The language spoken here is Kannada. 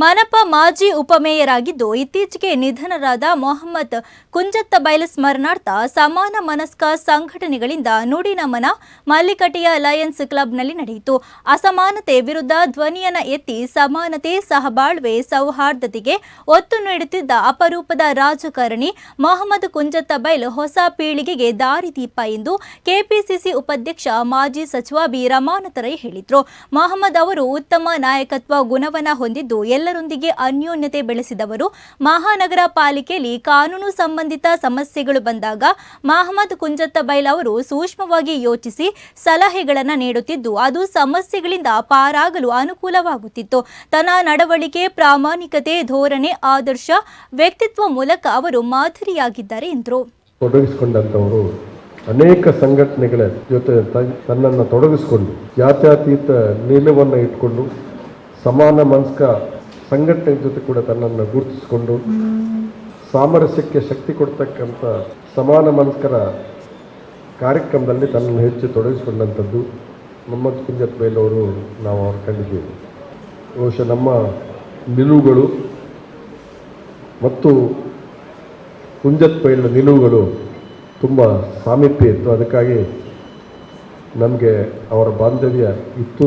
ಮನಪ ಮಾಜಿ ಉಪಮೇಯರ್ ಆಗಿದ್ದು ಇತ್ತೀಚೆಗೆ ನಿಧನರಾದ ಮೊಹಮ್ಮದ್ ಕುಂಜತ್ತ ಬೈಲ್ ಸ್ಮರಣಾರ್ಥ ಸಮಾನ ಮನಸ್ಕ ಸಂಘಟನೆಗಳಿಂದ ನುಡಿ ನಮನ ಮಲ್ಲಿಕಟ್ಟೆಯ ಲಯನ್ಸ್ ಕ್ಲಬ್ನಲ್ಲಿ ನಡೆಯಿತು. ಅಸಮಾನತೆ ವಿರುದ್ಧ ಧ್ವನಿಯನ್ನ ಎತ್ತಿ ಸಮಾನತೆ ಸಹಬಾಳ್ವೆ ಸೌಹಾರ್ದತೆಗೆ ಒತ್ತು ನೀಡುತ್ತಿದ್ದ ಅಪರೂಪದ ರಾಜಕಾರಣಿ ಮೊಹಮ್ಮದ್ ಕುಂಜತ್ತ ಬೈಲ್ ಹೊಸ ಪೀಳಿಗೆಗೆ ದಾರಿದೀಪ ಎಂದು ಕೆಪಿಸಿಸಿ ಉಪಾಧ್ಯಕ್ಷ ಮಾಜಿ ಸಚಿವ ಬಿ ರಮಾನಾಥ ರೈ ಹೇಳಿದರು. ಮೊಹಮ್ಮದ್ ಅವರು ಉತ್ತಮ ನಾಯಕತ್ವ ಗುಣವನ್ನು ಹೊಂದಿದ್ದು ಎಲ್ಲರೊಂದಿಗೆ ಅನ್ಯೋನ್ಯತೆ ಬೆಳೆಸಿದವರು ಮಹಾನಗರ ಪಾಲಿಕೆಯಲ್ಲಿ ಕಾನೂನು ಸಂಬಂಧಿತ ಸಮಸ್ಯೆಗಳು ಬಂದಾಗ ಮಹಮ್ಮದ್ ಕುಂಜತ್ತ ಬೈಲ್ ಅವರು ಸೂಕ್ಷ್ಮವಾಗಿ ಯೋಚಿಸಿ ಸಲಹೆಗಳನ್ನು ನೀಡುತ್ತಿದ್ದು, ಅದು ಸಮಸ್ಯೆಗಳಿಂದ ಪಾರಾಗಲು ಅನುಕೂಲವಾಗುತ್ತಿತ್ತು. ತನ್ನ ನಡವಳಿಕೆ, ಪ್ರಾಮಾಣಿಕತೆ, ಧೋರಣೆ, ಆದರ್ಶ, ವ್ಯಕ್ತಿತ್ವ ಮೂಲಕ ಅವರು ಮಾದರಿಯಾಗಿದ್ದಾರೆ ಎಂದರು. ತೊಡಗಿಸಿಕೊಂಡಂಥವರು ಅನೇಕ ಸಂಘಟನೆಗಳ ಜೊತೆ ತನ್ನನ್ನು ತೊಡಗಿಸಿಕೊಂಡು ಜಾತ್ಯಾತೀತ ನಿಲುವನ್ನು ಇಟ್ಕೊಂಡು ಸಮಾನ ಮನಸ್ಕ ಸಂಘಟನೆ ಜೊತೆ ಕೂಡ ತನ್ನನ್ನು ಗುರುತಿಸಿಕೊಂಡು ಸಾಮರಸ್ಯಕ್ಕೆ ಶಕ್ತಿ ಕೊಡ್ತಕ್ಕಂಥ ಸಮಾನ ಮನಸ್ಕರ ಕಾರ್ಯಕ್ರಮದಲ್ಲಿ ತನ್ನನ್ನು ಹೆಚ್ಚು ತೊಡಗಿಸಿಕೊಂಡಂಥದ್ದು ನಮ್ಮ ಕುಂಜತ್ ಬೈಲವರು ನಾವು ಅವ್ರು ಕಂಡಿದ್ದೀವಿ. ಬಹುಶಃ ನಮ್ಮ ನಿಲುವುಗಳು ಮತ್ತು ಕುಂಜತ್ ಪೈಲ ನಿಲುವುಗಳು ತುಂಬ ಸಾಮೀಪ್ಯ ಇತ್ತು. ಅದಕ್ಕಾಗಿ ನಮಗೆ ಅವರ ಬಾಂಧವ್ಯ ಇತ್ತು